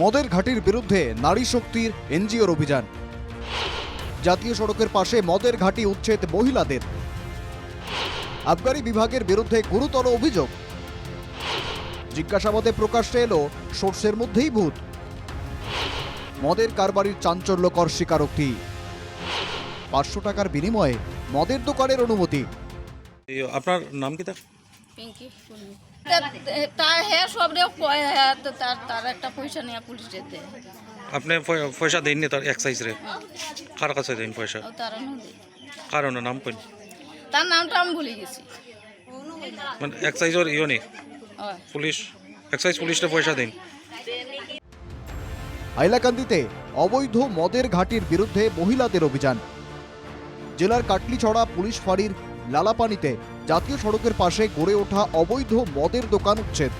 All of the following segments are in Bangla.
মদের ঘাটির বিরুদ্ধে নারী শক্তির এনজিওর অভিযান। জাতীয় সড়কের পাশে মদের ঘাটি উচ্ছেদ মহিলাদের। আবগারি বিভাগের বিরুদ্ধে গুরুতর অভিযোগ। জিজ্ঞাসাবাদে প্রকাশ্যে এলো সোর্সের মধ্যেই ভূত। মদের কারবারির চাঞ্চল্যকর স্বীকারোক্তি। পাঁচশো টাকার বিনিময়ে মদের দোকানের অনুমতি। আপনার নাম কি পিঙ্কি তার হ্যাঁ সব রে হ্যাঁ তো তার তার একটা পয়সা নিয়ে পুলিশে দে আপনি পয়সা দেননি তার এক্সাইজ রে? কার কাছে দেন পয়সা? কারণ নাম কোন তার নামটা আমি ভুলে গেছি। মানে এক্সাইজর ইয়ে নি হয়। পুলিশ? এক্সাইজ পুলিশটা পয়সা দিন। হাইলাকান্দিতে অবৈধ মদের ঘাটির বিরুদ্ধে মহিলাদের অভিযান। জেলার কাটলিছড়া পুলিশ ফাঁড়ির লালাপানিতে, জাতীয় সড়কের পাশে গড়ে ওঠা অবৈধ মদের দোকান উচ্ছেদ।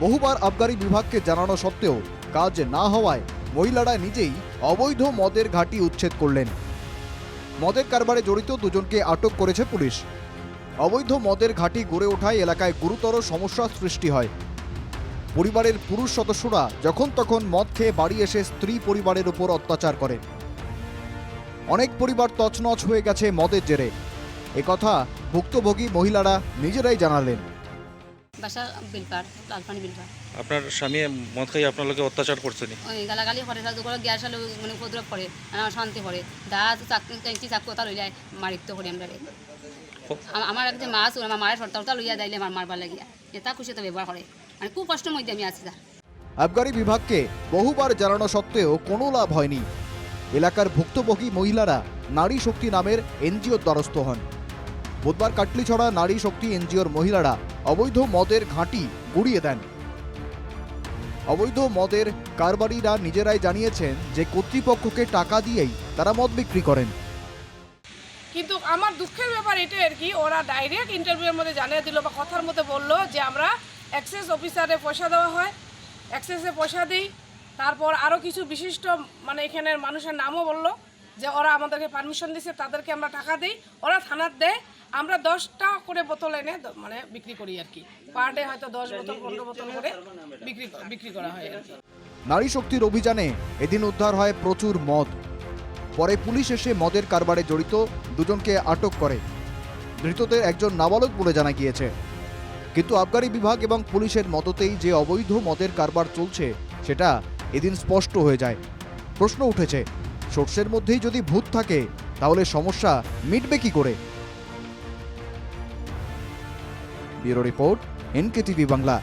বহুবার আবগারি বিভাগকে জানানো সত্ত্বেও কাজ না হওয়ায় মহিলারা নিজেই অবৈধ মদের ঘাটি উচ্ছেদ করলেন। মদের কারবারে জড়িত দুজনকে আটক করেছে পুলিশ। অবৈধ মদের ঘাটি গড়ে ওঠায় এলাকায় গুরুতর সমস্যার সৃষ্টি হয়। পরিবারের পুরুষ সদস্যরা যখন তখন মদ খেয়ে বাড়ি এসে স্ত্রী পরিবারের উপর অত্যাচার করে অনেক পরিবার তছনছ হয়ে গেছে মদের জেরে। একথা ভুক্তভোগী মহিলারা নিজেরাই জানালেন। বাসা বিলপার লালপানি বিলপার। আপনার স্বামী মদ খাই আপনার লোকে অত্যাচার করছে নি? ওই গালাগালি করে সাথে করে গ্যাস আলো মানে উপদ্রব করে আমার শান্তি করে দাঁত চাকরি চাকরি চাকু কথা লই যায় মারিত করি আমরা আমার একজন মা আছে আমার মায়ের সর্তা লইয়া আমার মারবার লাগিয়া। এটা খুশি তো ব্যবহার করে। মানে খুব কষ্টের মধ্যে আমি আছি আবগারি বিভাগকে বহুবার জানানো সত্ত্বেও কোনো লাভ হয়নি। এলাকার ভুক্তভোগী মহিলারা নারী শক্তি নামের এনজিওর দ্বারস্থ হন। বুধবার কাটলিছড়া নারী শক্তি এনজিওর মহিলারা অবৈধ মদের ঘাঁটি গুড়িয়ে দেন। অবৈধ মদের কারবারিরা নিজেরাই জানিয়েছেন যে কর্তৃপক্ষকে টাকা দিয়েই তারা মদ বিক্রি করেন। কিন্তু আমার দুঃখের ব্যাপার এটাই আর কি, ওরা ডাইরেক্ট ইন্টারভিউয়ের মধ্যে জানিয়ে দিল বা কথার মধ্যে বলল যে আমরা অ্যাক্সেস অফিসারে পয়সা দেওয়া হয় অ্যাক্সেসে পয়সা দিই। তারপর আরও কিছু বিশিষ্ট মানে এখানের মানুষের নামও বলল যে ওরা আমাদেরকে পারমিশন দিছে তাদেরকে আমরা টাকা দিই ওরা থানার দেয় আমরা দশটা করে বোতল এনে মানে বিক্রি করি আর কি। পার ডে হয়তো দশ বোতল পনেরো বোতল করে বিক্রি বিক্রি করা হয় আর কি। নারী শক্তির অভিযানে এদিন উদ্ধার হয় প্রচুর মদ। পরে পুলিশ এসে মদের কারবারে জড়িত দুজনকে আটক করে। ধৃতদের একজন নাবালক বলে জানা গিয়েছে। কিন্তু আবগারি বিভাগ এবং পুলিশের মদতেই যে অবৈধ মদের কারবার চলছে সেটা এদিন স্পষ্ট হয়ে যায়। প্রশ্ন উঠেছে সোর্সের মধ্যেই যদি ভূত থাকে, তাহলে সমস্যা মিটবে কি করে? Bureau report NK TV Bangla.